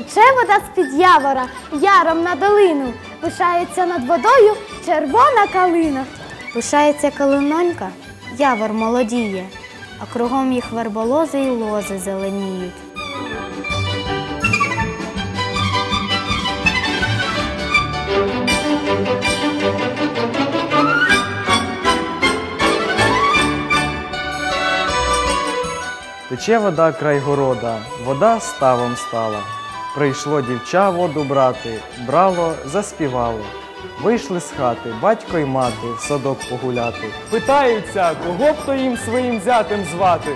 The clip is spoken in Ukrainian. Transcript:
вода з-під явора, яром на долину. Пишається над водою червона калина. Пишається калинонька, явор молодіє, а кругом їх верболози й лози зеленіють. Тече вода край города, вода ставом стала. Прийшло дівча воду брати, брало, заспівало. Вийшли з хати, батько й мати в садок погуляти. Питаються, кого б то їм своїм зятем звати.